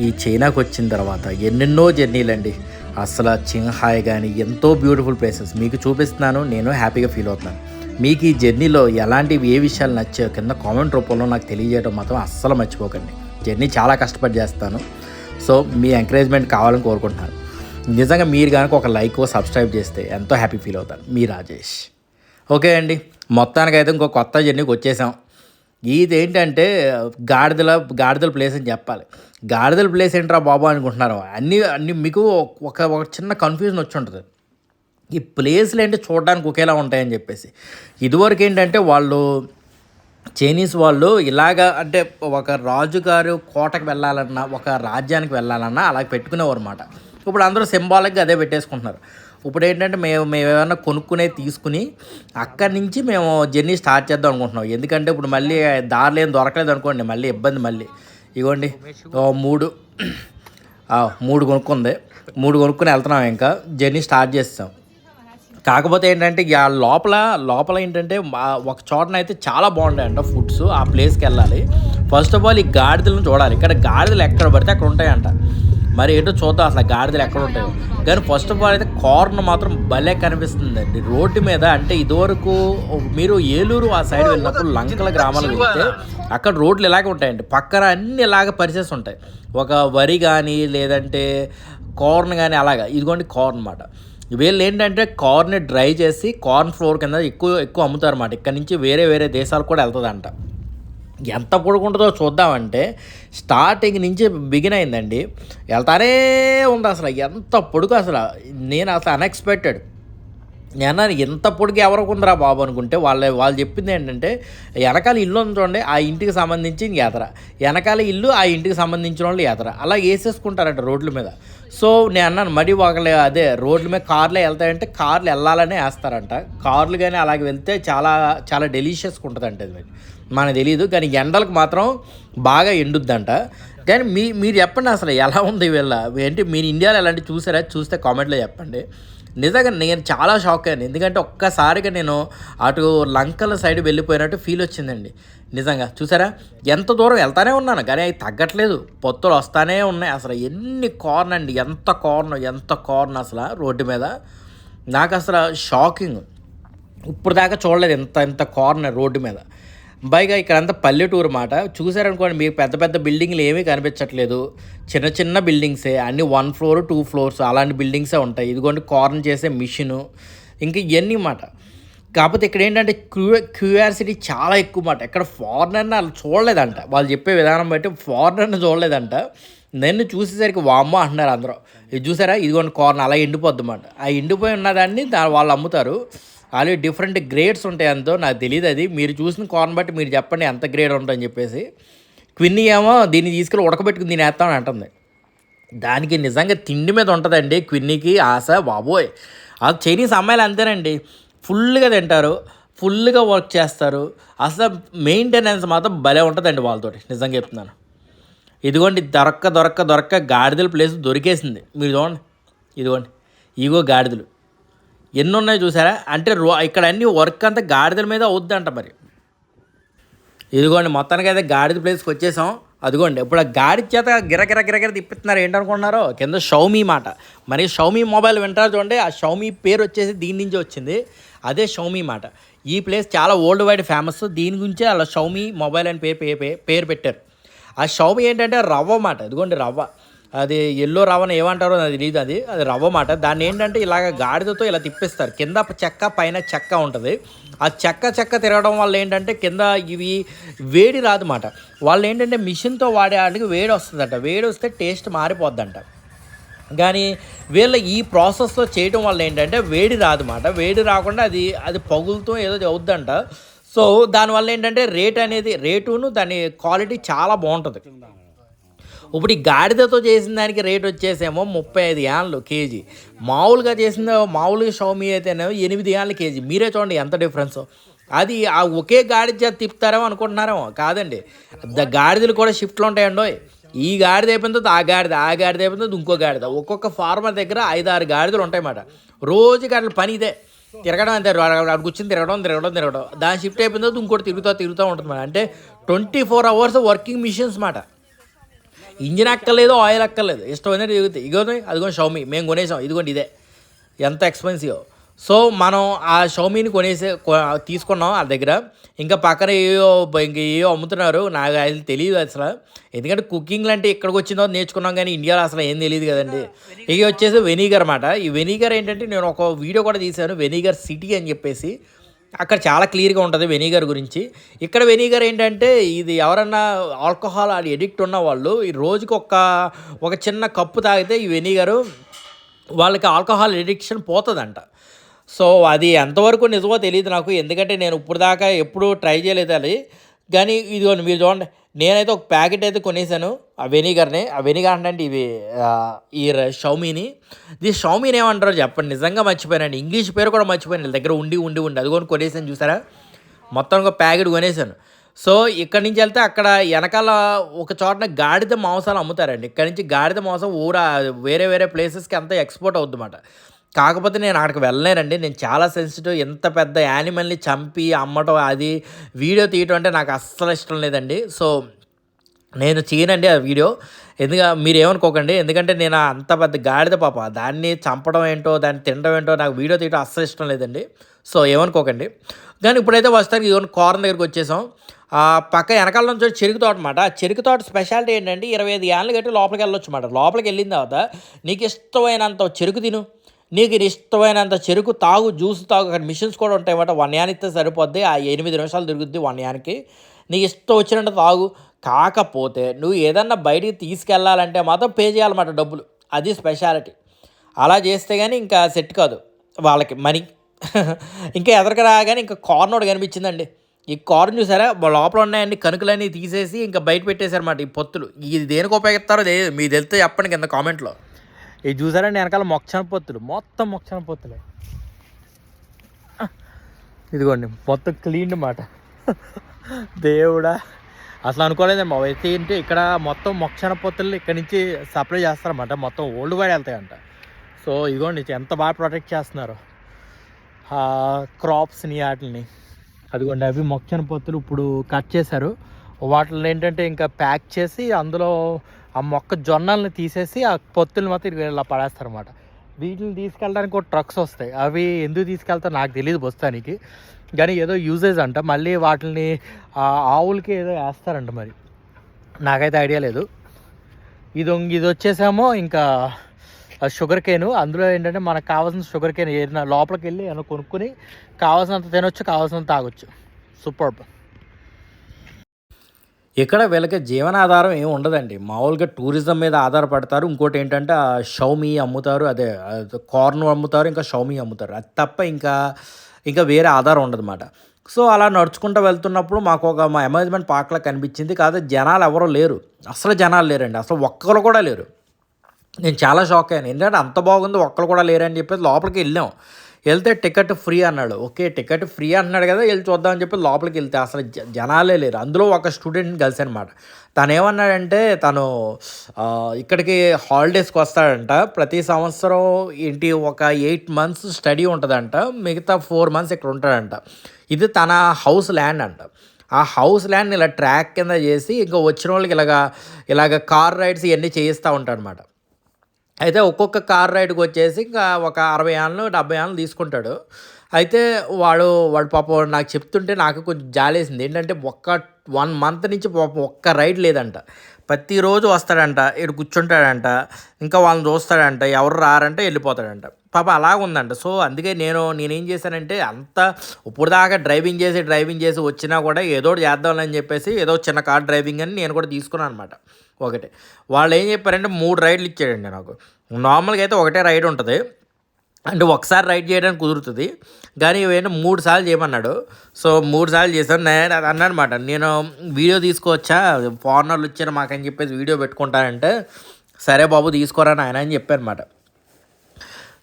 ఈ చైనాకు వచ్చిన తర్వాత ఎన్నెన్నో జర్నీలండి అసలు చింగ్హాయ్ కానీ ఎంతో బ్యూటిఫుల్ ప్లేసెస్ మీకు చూపిస్తున్నాను నేను హ్యాపీగా ఫీల్ అవుతున్నాను. మీకు ఈ జర్నీలో ఎలాంటివి ఏ విషయాలు నచ్చాయో కింద కామెంట్ రూపంలో నాకు తెలియజేయడం మాత్రం అస్సలు మర్చిపోకండి. జర్నీ చాలా కష్టపడి చేస్తాను. సో మీ ఎంకరేజ్మెంట్ కావాలని కోరుకుంటున్నాను. నిజంగా మీరు కనుక ఒక లైక్ సబ్స్క్రైబ్ చేస్తే ఎంతో హ్యాపీ ఫీల్ అవుతాను. మీ రాజేష్. ఓకే అండి. మొత్తానికైతే ఇంకో కొత్త జర్నీకి వచ్చేసాం. ఇది ఏంటంటే గాడిదల గాడిదల ప్లేస్ అని చెప్పాలి. గాడిదల ప్లేస్ ఏంట్రా బాబు అనుకుంటున్నారు? అన్నీ అన్ని మీకు ఒక ఒక చిన్న కన్ఫ్యూజన్ వచ్చి ఉంటుంది. ఈ ప్లేస్లు ఏంటి చూడడానికి ఒకేలా ఉంటాయని చెప్పేసి. ఇదివరకు ఏంటంటే వాళ్ళు చైనీస్ వాళ్ళు ఇలాగ అంటే ఒక రాజుగారు కోటకు వెళ్ళాలన్నా ఒక రాజ్యానికి వెళ్ళాలన్నా అలా పెట్టుకునేవారు అన్నమాట. ఇప్పుడు అందరూ సింబాలిక్గా అదే పెట్టేసుకుంటున్నారు. ఇప్పుడు ఏంటంటే మేము మేము ఏమైనా కొనుక్కునే తీసుకుని అక్కడి నుంచి మేము జర్నీ స్టార్ట్ చేద్దాం అనుకుంటున్నాం. ఎందుకంటే ఇప్పుడు మళ్ళీ దారిలో ఏం దొరకలేదు అనుకోండి మళ్ళీ ఇబ్బంది మళ్ళీ. ఇగోండి మూడు మూడు కొనుక్కుంది. మూడు కొనుక్కుని వెళ్తున్నాం ఇంకా. జర్నీ స్టార్ట్ చేస్తాం కాకపోతే ఏంటంటే ఇక లోపల లోపల ఏంటంటే మా- ఒక చోటనైతే చాలా బాగుంటాయంట ఫుడ్స్ ఆ ప్లేస్కి వెళ్ళాలి. ఫస్ట్ ఆఫ్ ఆల్ ఈ గాడిదలను చూడాలి. ఇక్కడ గాడిదలు ఎక్కడ పడితే అక్కడ ఉంటాయంట. మరి ఏంటో చూద్దాం అసలు గాడిదలు ఎక్కడ ఉంటాయో. కానీ ఫస్ట్ ఆఫ్ ఆల్ అయితే కార్న్ మాత్రం భలే కనిపిస్తుందండి. రోడ్డు మీద అంటే ఇదివరకు మీరు ఏలూరు ఆ సైడ్ వెళ్ళినప్పుడు లంకల గ్రామాలకు వెళ్తే అక్కడ రోడ్లు ఇలాగే ఉంటాయండి. పక్కన అన్ని ఇలాగ పరిచేసి ఉంటాయి. ఒక వరి కానీ లేదంటే కార్న్ కానీ అలాగా. ఇదిగోండి కార్న్ అనమాట వీళ్ళు ఏంటంటే కార్న్ డ్రై చేసి కార్న్ ఫ్లోర్ కింద ఎక్కువ ఎక్కువ అమ్ముతారు అన్నమాట ఇక్కడ నుంచి వేరే వేరే దేశాలకు కూడా వెళ్తుందంట. ఎంత పొడుగుంటుందో చూద్దామంటే స్టార్టింగ్ నుంచి బిగిన్ అయిందండి. వెళ్తానే ఉంది అసలు. ఎంత పొడుగు అసలు. నేను అసలు అన్ఎక్స్పెక్టెడ్ నేను అన్నాను, ఎంత పొడిగి ఎవరికి ఉందిరా బాబు అనుకుంటే వాళ్ళ వాళ్ళు చెప్పింది ఏంటంటే వెనకాల ఇల్లు ఉంది చూడండి ఆ ఇంటికి సంబంధించి యాత్ర. వెనకాల ఇల్లు ఆ ఇంటికి సంబంధించిన వాళ్ళు యాత్ర. అలా వేసేసుకుంటారంట రోడ్ల మీద. సో నేను అన్నాను మరి ఒకళ్ళు అదే రోడ్ల మీద కార్లు వెళ్తాయంటే కార్లు వెళ్ళాలనే వేస్తారంట. కార్లు కానీ అలాగే వెళ్తే చాలా చాలా డెలిషియస్గా ఉంటుందంట అది మరి. మనకు తెలియదు కానీ ఎండలకు మాత్రం బాగా ఎండుద్దంట. కానీ మీ మీరు చెప్పండి అసలు ఎలా ఉంది వీళ్ళ? ఏంటి మీరు ఇండియాలో ఎలాంటి చూసారా? చూస్తే కామెంట్లో చెప్పండి. నిజంగా నేను చాలా షాక్ అయ్యాను. ఎందుకంటే ఒక్కసారిగా నేను అటు లంకల సైడ్ వెళ్ళిపోయినట్టు ఫీల్ వచ్చిందండి. నిజంగా చూసారా? ఎంత దూరం వెళ్తానే ఉన్నాను కానీ అవి తగ్గట్లేదు. పొత్తులు వస్తానే ఉన్నాయి. అసలు ఎన్ని కార్న్ అండి ఎంత కార్న్ ఎంత కార్న్ అసలు రోడ్డు మీద. నాకు అసలు షాకింగ్ ఇప్పుడు దాకా చూడలేదు ఎంత ఎంత కార్నర్ రోడ్డు మీద. పైగా ఇక్కడంతా పల్లెటూరు మాట. చూసారనుకోండి మీకు పెద్ద పెద్ద బిల్డింగ్లు ఏమీ కనిపించట్లేదు. చిన్న చిన్న బిల్డింగ్సే అన్ని వన్ ఫ్లోర్ టూ ఫ్లోర్స్ అలాంటి బిల్డింగ్సే ఉంటాయి. ఇదిగోండి కార్న్ చేసే మిషను. ఇంకా ఇవన్నీ మాట. కాకపోతే ఇక్కడ ఏంటంటే క్యూ క్యూరియాసిటీ చాలా ఎక్కువ మాట. ఇక్కడ ఫారినర్ని వాళ్ళు చూడలేదంట. వాళ్ళు చెప్పే విధానం బట్టి ఫారినర్ని చూడలేదంట. నన్ను చూసేసరికి వామ్మ అంటున్నారు అందరూ. ఇది చూసారా? ఇదిగోండి కార్న్ అలా ఎండిపోద్ది అన్నమాట ఆ ఎండిపోయి ఉన్నదాన్ని దాని వాళ్ళు అమ్ముతారు. ఆల్రెడీ డిఫరెంట్ గ్రేడ్స్ ఉంటాయి అంతో నాకు తెలియదు అది. మీరు చూసిన కార్న్ బట్టి మీరు చెప్పండి ఎంత గ్రేడ్ ఉంటుందని చెప్పేసి. క్విన్ని ఏమో దీన్ని తీసుకెళ్ళి ఉడకబెట్టుకుని దీని వేస్తామని అంటుంది. దానికి నిజంగా తిండి మీద ఉంటుందండి క్విన్నికి ఆశ బాబోయ్. ఆ చైనీస్ అమ్మాయిలు అంతేనండి. ఫుల్గా తింటారు ఫుల్గా వర్క్ చేస్తారు. అసలు మెయింటెనెన్స్ మాత్రం భలే ఉంటుందండి వాళ్ళతోటి. నిజంగా చెప్తున్నాను. ఇదిగోండి దొరక్క దొరక్క దొరక్క గాడిదల ప్లేస్ దొరికేసింది. మీరు చూడండి ఇదిగోండి ఇగో గాడిదలు. ఎన్ని ఉన్నాయి చూసారా? అంటే రో ఇక్కడ అన్ని వర్క్ అంతా గాడిదల మీద అవుద్దంట మరి. ఇదిగోండి మొత్తానికి అయితే గాడిద ప్లేస్కి వచ్చేసాం. అదిగోండి ఇప్పుడు ఆ చేత గిరగిర గిరగిర తిప్పిస్తున్నారు ఏంటనుకుంటున్నారో? కింద షౌమీ మాట. మరి షౌమీ మొబైల్ వింటారు చూడండి ఆ షౌమీ పేరు వచ్చేసి దీని నుంచి వచ్చింది. అదే షౌమీ మాట. ఈ ప్లేస్ చాలా వరల్డ్ వైడ్ ఫేమస్. దీని గురించే అలా షౌమీ మొబైల్ అని పేరు పే- పేరు పెట్టారు. ఆ షౌమీ ఏంటంటే రవ్వ మాట. ఇదిగోండి రవ్వ. అది ఎల్లో రవ్వను ఏమంటారో అది తెలియదు అది. అది రవ్వ మాట. దాన్ని ఏంటంటే ఇలాగ గాడిదతో ఇలా తిప్పిస్తారు. కింద చెక్క పైన చెక్క ఉంటుంది. ఆ చెక్క చెక్క తిరగడం వల్ల ఏంటంటే కింద ఇవి వేడి రాదు మాట. వాళ్ళు ఏంటంటే మిషన్తో వాడేవాడికి వేడి వస్తుందంట. వేడి వస్తే టేస్ట్ మారిపోద్దంట. కానీ వీళ్ళ ఈ ప్రాసెస్లో చేయడం వల్ల ఏంటంటే వేడి రాదుమాట వేడి రాకుండా అది అది పగులుతూ ఏదో అవుద్దంట. సో దానివల్ల ఏంటంటే రేట్ అనేది రేటును దాని క్వాలిటీ చాలా బాగుంటుంది. ఇప్పుడు ఈ గాడిదతో చేసిన దానికి రేట్ వచ్చేసేమో ముప్పై ఐదు యాన్లు కేజీ. మామూలుగా చేసిన మామూలుగా షౌమీ అయితేనేమో ఎనిమిది యాన్లు కేజీ. మీరే చూడండి ఎంత డిఫరెన్స్. అది ఆ ఒకే గాడిద చేత తిప్పుతారేమో అనుకుంటున్నారేమో. కాదండి. ద గాడిదలు కూడా షిఫ్ట్లు ఉంటాయండో ఈ గాడిద అయిపోయిన తర్వాత ఆ గాడిద ఆ గాడిద అయిపోయిన తర్వాత ఇంకో గాడిద. ఒక్కొక్క ఫార్మర్ దగ్గర ఐదు ఆరు గాడిదలు ఉంటాయన్నమాట. రోజుకి అట్లా పని ఇదే. తిరగడం అంతే. అక్కడ కూర్చొని తిరగడం తిరగడం తిరగడం. దాని షిఫ్ట్ అయిపోయిన తర్వాత ఇంకోటి తిరుగుతూ తిరుగుతూ ఉంటుంది అంటే twenty four hours working machines మాట ఇంజిన్ అక్కర్లేదు ఆయిల్ అక్కర్లేదు. ఇష్టమైనది తిరుగుతాయి. ఇగోండి అదిగో షౌమి. మేము కొనేసాం. ఇదిగోండి ఇదే. ఎంత ఎక్స్పెన్సివ్. సో మనం ఆ షౌమీని కొనేసి తీసుకున్నాం ఆ దగ్గర. ఇంకా పక్కన ఏయో ఇంక ఏయో అమ్ముతున్నారు. నాకు అది తెలియదు అసలు. ఎందుకంటే కుకింగ్ అంటే ఇక్కడికి వచ్చిన తర్వాత నేర్చుకున్నాం కానీ ఇండియాలో అసలు ఏం తెలియదు కదండి. ఇక వచ్చేసి వెనిగర్ అనమాట ఈ వెనిగర్ ఏంటంటే నేను ఒక వీడియో కూడా తీశాను. వెనిగర్ సిటీ అని చెప్పేసి. అక్కడ చాలా క్లియర్గా ఉంటుంది వెనిగర్ గురించి. ఇక్కడ వెనిగర్ ఏంటంటే ఇది ఎవరన్నా ఆల్కహాల్ అది ఎడిక్ట్ ఉన్న వాళ్ళు ఈ రోజుకి ఒక ఒక చిన్న కప్పు తాగితే ఈ వెనిగరు వాళ్ళకి ఆల్కహాల్ ఎడిక్షన్ పోతుందంట. సో అది ఎంతవరకు నిజమో తెలియదు నాకు. ఎందుకంటే నేను ఇప్పుడు దాకా ఎప్పుడూ ట్రై చేయలేదు అది. కానీ ఇదిగోండి మీరు చూడండి. నేనైతే ఒక ప్యాకెట్ అయితే కొనేసాను ఆ వెనిగర్ని. ఆ వెనిగర్ అంటే ఇవి ఈ షౌమీని. ఇది షౌమీని ఏమంటారో చెప్పండి నిజంగా మర్చిపోయానండి ఇంగ్లీష్ పేరు కూడా మర్చిపోయాను వీళ్ళ దగ్గర ఉండి ఉండి ఉండి. అది కూడా కొనేసాను చూసారా? మొత్తం ఒక ప్యాకెట్ కొనేసాను. సో ఇక్కడ నుంచి వెళ్తే అక్కడ వెనకాల ఒక చోటన గాడిద మాంసాలు అమ్ముతారండి. ఇక్కడ నుంచి గాడిద మాంసం ఊర వేరే వేరే ప్లేసెస్కి అంతా ఎక్స్పోర్ట్ అవుతుందన్నమాట కాకపోతే నేను అక్కడికి వెళ్ళలేనండి. నేను చాలా సెన్సిటివ్ ఎంత పెద్ద యానిమల్ని చంపి అమ్మటం అది వీడియో తీయటం అంటే నాకు అస్సలు ఇష్టం లేదండి. సో నేను చేయనండి ఆ వీడియో. ఎందుకు మీరు ఏమనుకోకండి ఎందుకంటే నేను అంత పెద్ద గాడిద పాప. దాన్ని చంపడం ఏంటో దాన్ని తినడం ఏంటో నాకు వీడియో తీయడం అస్సలు ఇష్టం లేదండి. సో ఏమనుకోకండి. కానీ ఇప్పుడైతే వస్తానికి ఇవన్నీ కోరం దగ్గరికి వచ్చేసాం. ఆ పక్క వెనకాల నుంచి వచ్చి చెరుకు తోట అనమాట ఆ చెరుకు తోట స్పెషాలిటీ ఏంటంటే ఇరవై ఐదు ఏళ్ళు కట్టి లోపలికి వెళ్ళొచ్చు అనమాట లోపలికి వెళ్ళిన తర్వాత నీకు ఇష్టమైనంత చెరుకు తిను. నీకు ఇష్టమైనంత చెరుకు తాగు జ్యూస్ తాగు అక్కడ మిషన్స్ కూడా ఉంటాయి అన్నమాట వన్ యాన్ ఇస్తే సరిపోద్ది. ఆ ఎనిమిది నిమిషాలు తిరుగుద్ది వన్ యాన్కి. నీకు ఇష్టం వచ్చినట్టు తాగు. కాకపోతే నువ్వు ఏదన్నా బయటికి తీసుకెళ్ళాలంటే మాత్రం పే చేయాలన్నమాట డబ్బులు. అది స్పెషాలిటీ. అలా చేస్తే కానీ ఇంకా సెట్ కాదు. వాళ్ళకి మనీ. ఇంకా ఎదరికి రాగానే ఇంకా కార్న్ ఒకటి కనిపించిందండి. ఈ కార్న్ చూసారా? లోపల ఉన్నాయండి కనుకలన్నీ తీసేసి ఇంకా బయట పెట్టేశారన్నమాట ఈ పొత్తులు. ఇది దేనికి ఉపయోగిస్తారో లేదు మీకు తెలిస్తే చెప్పండి కింద కామెంట్లో. ఇది చూసారండి వెనకాల మొక్షణ పొత్తులు. మొత్తం మొక్షణ పొత్తులే. ఇదిగోండి మొత్తం క్లీన్ మాట. దేవుడా. అసలు అనుకోలేదండి మా అయితే ఏంటి ఇక్కడ మొత్తం మొక్షణ పొత్తులు ఇక్కడ నుంచి సప్లై చేస్తారన్నమాట. మొత్తం ఓల్డ్ వైడ్ వెళ్తాయంట. సో ఇదిగోండి ఎంత బాగా ప్రొటెక్ట్ చేస్తున్నారు. క్రాప్స్ని వాటిని అదిగోండి అవి మొక్షణ పొత్తులు ఇప్పుడు కట్ చేశారు. వాటిని ఏంటంటే ఇంకా ప్యాక్ చేసి అందులో ఆ మొక్క జొన్నల్ని తీసేసి ఆ పొత్తులు మాత్రం ఇలా పడేస్తారు అనమాట వీటిని తీసుకెళ్ళడానికి ఒక ట్రక్స్ వస్తాయి. అవి ఎందుకు తీసుకెళ్తారో నాకు తెలియదు బస్తానికి. కానీ ఏదో యూజేజ్ అంట. మళ్ళీ వాటిని ఆవులకి ఏదో వేస్తారంట మరి. నాకైతే ఐడియా లేదు. ఇది ఇది వచ్చేసేమో ఇంకా షుగర్ కేను అందులో ఏంటంటే మనకు కావాల్సిన షుగర్ కేన్ ఏదైనా లోపలికి వెళ్ళి ఏమైనా కొనుక్కొని కావాల్సినంత తినొచ్చు కావాల్సినంత తాగొచ్చు. సూపర్ ఇక్కడ వీళ్ళకి జీవనాధారం ఏమి ఉండదండి. మామూలుగా టూరిజం మీద ఆధారపడతారు. ఇంకోటి ఏంటంటే షౌమీ షౌమి అమ్ముతారు. అదే కార్న్ అమ్ముతారు ఇంకా షౌమి అమ్ముతారు. అది తప్ప ఇంకా ఇంకా వేరే ఆధారం ఉండదన్నమాట. సో అలా నడుచుకుంటూ వెళ్తున్నప్పుడు మాకు ఒక మా అమ్యూజ్మెంట్ పార్క్లో కనిపించింది. కాదు జనాలు ఎవరో లేరు. అసలు జనాలు లేరండి. అసలు ఒక్కరు కూడా లేరు. నేను చాలా షాక్ అయ్యాను. ఎందుకంటే అంత బాగుంది ఒక్కరు కూడా లేరని చెప్పేసి లోపలికి వెళ్ళాం. వెళ్తే టికెట్ ఫ్రీ అన్నాడు. ఓకే టికెట్ ఫ్రీ అన్నాడు కదా వెళ్ళి చూద్దామని చెప్పి లోపలికి వెళ్తే అసలు జనాలే లేరు. అందులో ఒక స్టూడెంట్ని కలిసి అనమాట తను ఏమన్నాడంటే తను ఇక్కడికి హాలిడేస్కి వస్తాడంట. ప్రతి సంవత్సరం ఏంటి ఒక ఎయిట్ మంత్స్ స్టడీ ఉంటుందంట. మిగతా ఫోర్ మంత్స్ ఇక్కడ ఉంటాడంట. ఇది తన హౌస్ ల్యాండ్ అంట. ఆ హౌస్ ల్యాండ్ ఇలా ట్రాక్ కింద చేసి ఇంకా వచ్చిన వాళ్ళకి ఇలాగా ఇలాగ కార్ రైడ్స్ ఇవన్నీ చేయిస్తూ ఉంటాడు అనమాట అయితే ఒక్కొక్క కార్ రైడ్కి వచ్చేసి ఇంకా ఒక అరవై ఆన్లు డెబ్బై ఆన్లు తీసుకుంటాడు. అయితే వాడు వాడు పాపం నాకు చెప్తుంటే నాకు కొంచెం జాలేసింది. ఏంటంటే ఒక్క వన్ మంత్ నుంచి పాపం ఒక్క రైడ్ లేదంట. ప్రతిరోజు వస్తాడంట ఇక్కడ కూర్చుంటాడంట ఇంకా వాళ్ళని చూస్తాడంట ఎవరు రారంటే వెళ్ళిపోతాడంట. పాప అలాగ ఉందంట. సో అందుకే నేను నేనేం చేశానంటే అంత ఇప్పుడు దాకా డ్రైవింగ్ చేసి డ్రైవింగ్ చేసి వచ్చినా కూడా ఏదో ఒకటి చేద్దామని చెప్పేసి ఏదో చిన్న కార్ డ్రైవింగ్ అని నేను కూడా తీసుకున్నాను అనమాట ఒకటి. వాళ్ళు ఏం చెప్పారంటే మూడు రైడ్లు ఇచ్చాడండి నాకు. నార్మల్గా అయితే ఒకటే రైడ్ ఉంటుంది. అంటే ఒకసారి రైడ్ చేయడానికి కుదురుతుంది. కానీ ఏంటంటే మూడు సార్లు చేయమన్నాడు. సో మూడు సార్లు చేశాను నేను అది అన్నమాట నేను వీడియో తీసుకోవచ్చా? ఫారినర్లు వచ్చారు మాకని చెప్పేసి వీడియో పెట్టుకుంటానంటే సరే బాబు తీసుకోరా నాయన అని చెప్పానమాట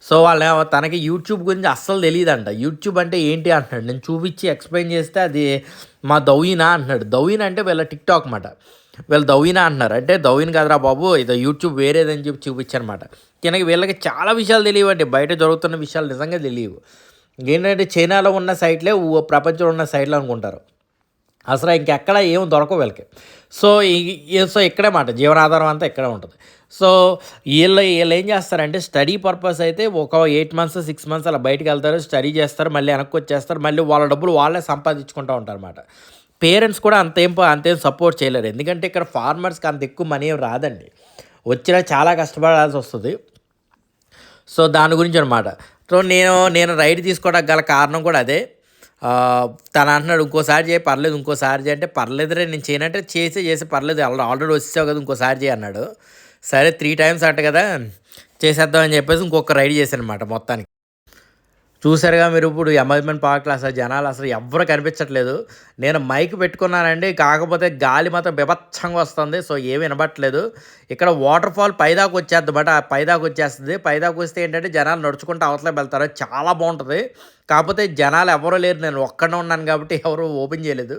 సో వాళ్ళ తనకి యూట్యూబ్ గురించి అస్సలు తెలియదంట. యూట్యూబ్ అంటే ఏంటి అంటున్నాడు నేను చూపించి ఎక్స్ప్లెయిన్ చేస్తే అది మా దౌయినా అంటున్నాడు దౌయిన్ అంటే వీళ్ళ టిక్టాక్ మాట వీళ్ళు దౌయినా అంటున్నారు. అంటే దౌయిన్ కదరా బాబు ఇది యూట్యూబ్ వేరేదని చెప్పి చూపించారనమాట తినకి వీళ్ళకి చాలా విషయాలు తెలియవండి. బయట జరుగుతున్న విషయాలు నిజంగా తెలియవు. ఏంటంటే చైనాలో ఉన్న సైట్లే ప్రపంచంలో ఉన్న సైట్లు అనుకుంటారు. అసలు ఇంకెక్కడ ఏం దొరకవు వీళ్ళకి. సో సో ఇక్కడే మాట. జీవనాధారం అంతా ఇక్కడే ఉంటుంది. సో వీళ్ళు వీళ్ళు ఏం చేస్తారంటే స్టడీ పర్పస్ అయితే ఒక ఎయిట్ మంత్స్ సిక్స్ మంత్స్ అలా బయటకు వెళ్తారు స్టడీ చేస్తారు మళ్ళీ వెనక్కి వచ్చేస్తారు మళ్ళీ వాళ్ళ డబ్బులు వాళ్ళే సంపాదించుకుంటూ ఉంటారు అన్నమాట పేరెంట్స్ కూడా అంతేం అంతేం సపోర్ట్ చేయలేరు. ఎందుకంటే ఇక్కడ ఫార్మర్స్కి అంత ఎక్కువ మనీ ఏం రాదండి. వచ్చినా చాలా కష్టపడాల్సి వస్తుంది. సో దాని గురించి అనమాట సో నేను నేను రైడ్ తీసుకోవడానికి గల కారణం కూడా అదే. తను అంటున్నాడు ఇంకోసారి చేయి పర్లేదు ఇంకోసారి చేయి. అంటే పర్లేదురే నేను చేయనంటే చేసి చేసి పర్లేదు ఆల్రెడీ వచ్చేసావు కదా ఇంకోసారి చేయి అన్నాడు. సరే త్రీ టైమ్స్ అంట కదా చేసేద్దామని చెప్పేసి ఇంకొక రైడ్ చేశాను అనమాట మొత్తానికి. చూసారుగా మీరు ఇప్పుడు అమేజ్మెంట్ పార్క్లో అసలు జనాలు అసలు ఎవ్వరు కనిపించట్లేదు. నేను మైక్ పెట్టుకున్నానండి కాకపోతే గాలి మాత్రం బిభత్సంగా వస్తుంది సో ఏమి వినబట్టలేదు. ఇక్కడ వాటర్ ఫాల్ పైదాకు వచ్చేద్ది బట్ ఆ పైదాకు వచ్చేస్తుంది. పైదాకు వస్తే ఏంటంటే జనాలు నడుచుకుంటూ అవతలకి వెళ్తారు. చాలా బాగుంటుంది. కాకపోతే జనాలు ఎవరూ లేరు. నేను ఒక్కడే ఉన్నాను కాబట్టి ఎవరు ఓపెన్ చేయలేదు.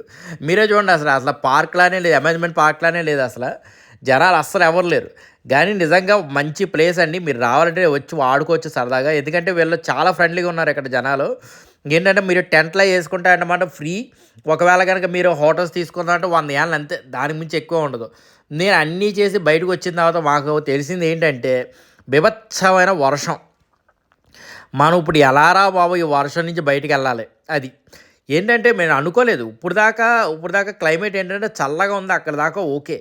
మీరే చూడండి అసలు అసలు పార్క్లానే లేదు అమేజ్మెంట్ పార్క్లానే లేదు అసలు. జనాలు అస్సలు ఎవరు లేరు. కానీ నిజంగా మంచి ప్లేస్ అండి. మీరు రావాలంటే వచ్చి వాడుకోవచ్చు సరదాగా. ఎందుకంటే వీళ్ళు చాలా ఫ్రెండ్లీగా ఉన్నారు ఇక్కడ జనాలు. ఏంటంటే మీరు టెంట్లో వేసుకుంటారన్నమాట ఫ్రీ. ఒకవేళ కనుక మీరు హోటల్స్ తీసుకున్నారంటే వంద ఏళ్ళు అంతే. దాని మించి ఎక్కువ ఉండదు. నేను అన్నీ చేసి బయటకు వచ్చిన తర్వాత మాకు తెలిసింది ఏంటంటే బిభత్సమైన వర్షం. మనం ఇప్పుడు ఎలారా బాబు ఈ వర్షం నుంచి బయటకు వెళ్ళాలి. అది ఏంటంటే నేను అనుకోలేదు. ఇప్పుడు దాకా ఇప్పుడు దాకా క్లైమేట్ ఏంటంటే చల్లగా ఉంది. అక్కడ దాకా ఓకే.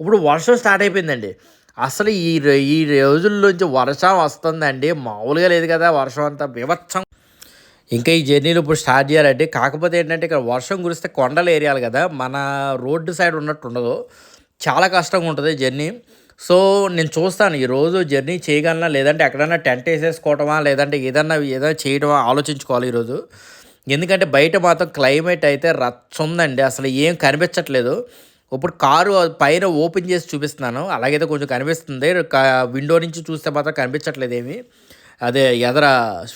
ఇప్పుడు వర్షం స్టార్ట్ అయిపోయిందండి. అసలు ఈ ఈ రోజుల్లోంచి వర్షం వస్తుందండి. మామూలుగా లేదు కదా వర్షం అంతా వివత్సం ఇంకా ఈ జర్నీలు ఇప్పుడు స్టార్ట్ చేయాలంటే కాకపోతే ఏంటంటే ఇక్కడ వర్షం కురిస్తే కొండల ఏరియాలు కదా. మన రోడ్డు సైడ్ ఉన్నట్టు ఉండదు. చాలా కష్టంగా ఉంటుంది జర్నీ. సో నేను చూస్తాను ఈరోజు జర్నీ చేయగలనా? లేదంటే ఎక్కడైనా టెంట్ వేసేసుకోవటమా? లేదంటే ఏదన్నా ఏదైనా చేయడమా ఆలోచించుకోవాలి ఈరోజు ఎందుకంటే బయట మాత్రం క్లైమేట్ అయితే రచ్చ ఉందండి. అసలు ఏం కనిపించట్లేదు. ఇప్పుడు కారు పైన ఓపెన్ చేసి చూపిస్తున్నాను. అలాగైతే కొంచెం కనిపిస్తుంది. క- విండో నుంచి చూస్తే మాత్రం కనిపించట్లేదు ఏమి. అదే ఎదర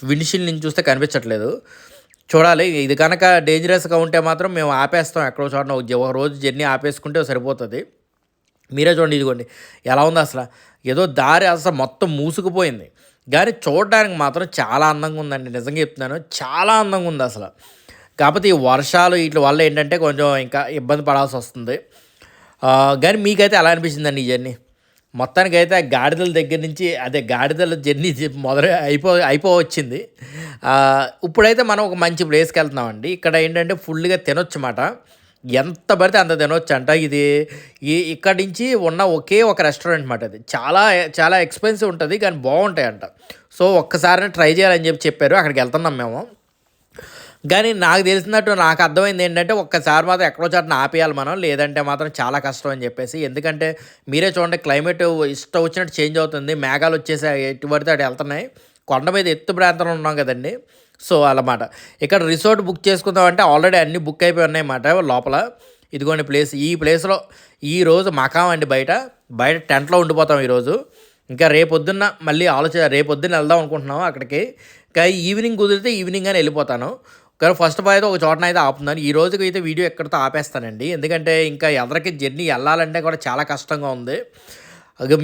విండ్షీల్డ్ నుంచి చూస్తే కనిపించట్లేదు. చూడాలి. ఇది కనుక డేంజరస్గా ఉంటే మాత్రం మేము ఆపేస్తాం ఎక్కడో చోట. ఒక రోజు జర్నీ ఆపేసుకుంటే సరిపోతుంది. మీరే చూడండి ఇదిగోండి. ఎలా ఉంది అసలు? ఏదో దారి అసలు మొత్తం మూసుకుపోయింది. కానీ చూడడానికి మాత్రం చాలా అందంగా ఉందండి. నిజంగా చెప్తున్నాను చాలా అందంగా ఉంది అసలు. కాకపోతే ఈ వర్షాలు వీటి వల్ల ఏంటంటే కొంచెం ఇంకా ఇబ్బంది పడాల్సి వస్తుంది. కానీ మీకైతే అలా అనిపించిందండి ఈ జర్నీ. మొత్తానికి అయితే గాడిదల దగ్గర నుంచి అదే గాడిదల జర్నీ మొదలు అయిపో అయిపోవచ్చింది. ఇప్పుడైతే మనం ఒక మంచి ప్లేస్కి వెళ్తున్నామండి ఇక్కడ ఏంటంటే ఫుల్గా తినొచ్చు మాట ఎంత పడితే అంత తినొచ్చు అంట ఇది ఈ ఇక్కడి నుంచి ఉన్న ఒకే ఒక రెస్టారెంట్ మాట అది. చాలా చాలా ఎక్స్పెన్సివ్ ఉంటుంది కానీ బాగుంటాయి అంట సో ఒక్కసారి ట్రై చేయాలని చెప్పి చెప్పారు. అక్కడికి వెళ్తున్నాం మేము. కానీ నాకు తెలిసినట్టు నాకు అర్థమైంది ఏంటంటే ఒక్కసారి మాత్రం ఎక్కడో చోట ఆపేయాలి మనం లేదంటే మాత్రం చాలా కష్టం అని చెప్పేసి. ఎందుకంటే మీరే చూడండి క్లైమేట్ ఇష్టం వచ్చినట్టు చేంజ్ అవుతుంది. మేఘాలు వచ్చేసి ఎటు పడితే అటు వెళ్తున్నాయి. కొండ మీద ఎత్తు ప్రాంతంలో ఉన్నాం కదండి. సో అన్నమాట ఇక్కడ రిసార్ట్ బుక్ చేసుకుందామంటే ఆల్రెడీ అన్నీ బుక్ అయిపోయి ఉన్నాయన్నమాట లోపల. ఇదిగోండి ప్లేస్ ఈ ప్లేస్లో ఈ రోజు మకాం అండి బయట. బయట టెంట్లో ఉండిపోతాం ఈరోజు. ఇంకా రేపొద్దున్న మళ్ళీ ఆలోచన రేపొద్దున్న వెళ్దాం అనుకుంటున్నాం అక్కడికి. కానీ ఈవినింగ్ కుదిరితే ఈవినింగ్ అని వెళ్ళిపోతాను. కానీ ఫస్ట్ ఆఫ్ అయితే ఒక చోటన అయితే ఆపుతున్నాను. ఈ రోజుకి అయితే వీడియో ఎక్కడితో ఆపేస్తానండి. ఎందుకంటే ఇంకా ఎదరికి జర్నీ వెళ్ళాలంటే కూడా చాలా కష్టంగా ఉంది.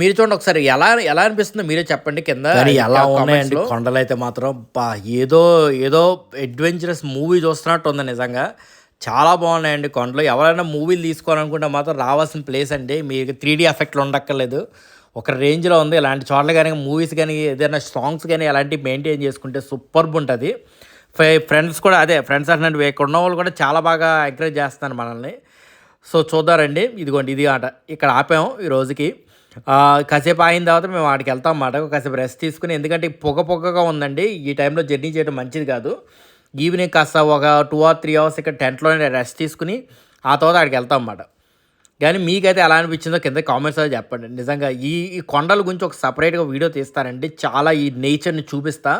మీరు చూడండి ఒకసారి ఎలా ఎలా అనిపిస్తుందో మీరే చెప్పండి కింద ఎలా ఉన్నాయండి. కొండలు అయితే మాత్రం బా ఏదో ఏదో అడ్వెంచరస్ మూవీ చూస్తున్నట్టు ఉంది నిజంగా. చాలా బాగున్నాయండి కొండలు. ఎవరైనా మూవీలు తీసుకోవాలనుకుంటే మాత్రం రావాల్సిన ప్లేస్ అండి. మీకు త్రీ డీ ఎఫెక్ట్లు ఉండక్కర్లేదు. ఒక రేంజ్లో ఉంది. ఇలాంటి చోట్ల కానీ మూవీస్ కానీ ఏదైనా సాంగ్స్ కానీ అలాంటివి మెయింటైన్ చేసుకుంటే సూపర్బ్ ఉంటుంది. ఫ్రెండ్స్ కూడా అదే ఫ్రెండ్స్ అంటే ఇక్కడ ఉన్న వాళ్ళు కూడా చాలా బాగా ఎంకరేజ్ చేస్తున్నారు మనల్ని. సో చూద్దారండి. ఇదిగోండి ఇది ఆట. ఇక్కడ ఆపాము ఈ రోజుకి. కాసేపు అయిన తర్వాత మేము వాడికి వెళ్తాం అన్నమాట. కాసేపు రెస్ట్ తీసుకుని ఎందుకంటే పొగ పొగగా ఉందండి. ఈ టైంలో జర్నీ చేయడం మంచిది కాదు. ఈవినింగ్ కాస్త ఒక టూ ఆర్ త్రీ అవర్స్ ఇక్కడ టెంట్లోనే రెస్ట్ తీసుకుని ఆ తర్వాత అక్కడికి వెళ్తాం అన్నమాట. కానీ మీకైతే ఎలా అనిపించిందో కింద కామెంట్స్ అది చెప్పండి. నిజంగా ఈ ఈ కొండల గురించి ఒక సపరేట్గా వీడియో తీస్తానండి. చాలా ఈ నేచర్ని చూపిస్తా.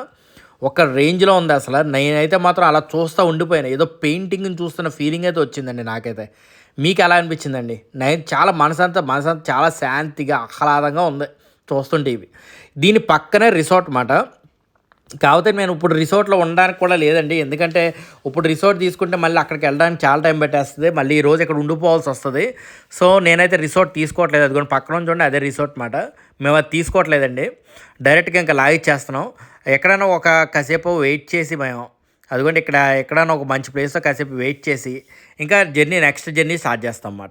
ఒక రేంజ్లో ఉంది అసలు. నేనైతే మాత్రం అలా చూస్తూ ఉండిపోయాను. ఏదో పెయింటింగ్ని చూస్తున్న ఫీలింగ్ అయితే వచ్చిందండి నాకైతే. మీకు ఎలా అనిపించిందండి? నేను చాలా మనసంతా మనసంతా చాలా శాంతిగా ఆహ్లాదంగా ఉంది చూస్తుంటే ఇవి. దీని పక్కనే రిసార్ట్ మాట కాకపోతే నేను ఇప్పుడు రిసార్ట్లో ఉండడానికి కూడా లేదండి. ఎందుకంటే ఇప్పుడు రిసార్ట్ తీసుకుంటే మళ్ళీ అక్కడికి వెళ్ళడానికి చాలా టైం పెట్టేస్తుంది. మళ్ళీ ఈ రోజు ఇక్కడ ఉండిపోవాల్సి వస్తుంది. సో నేనైతే రిసార్ట్ తీసుకోవట్లేదు. అది కూడా పక్కన చూడండి అదే రిసార్ట్ మాట. మేము అది తీసుకోవట్లేదండి. డైరెక్ట్గా ఇంకా లాగిచ్చేస్తున్నాం ఎక్కడైనా ఒక కాసేపు వెయిట్ చేసి మేము. అదిగోండి ఇక్కడ ఎక్కడైనా ఒక మంచి ప్లేస్లో కాసేపు వెయిట్ చేసి ఇంకా జర్నీ నెక్స్ట్ జర్నీ స్టార్ట్ చేస్తాం అన్నమాట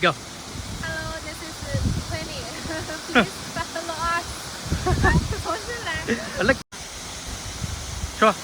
Go. 是吧。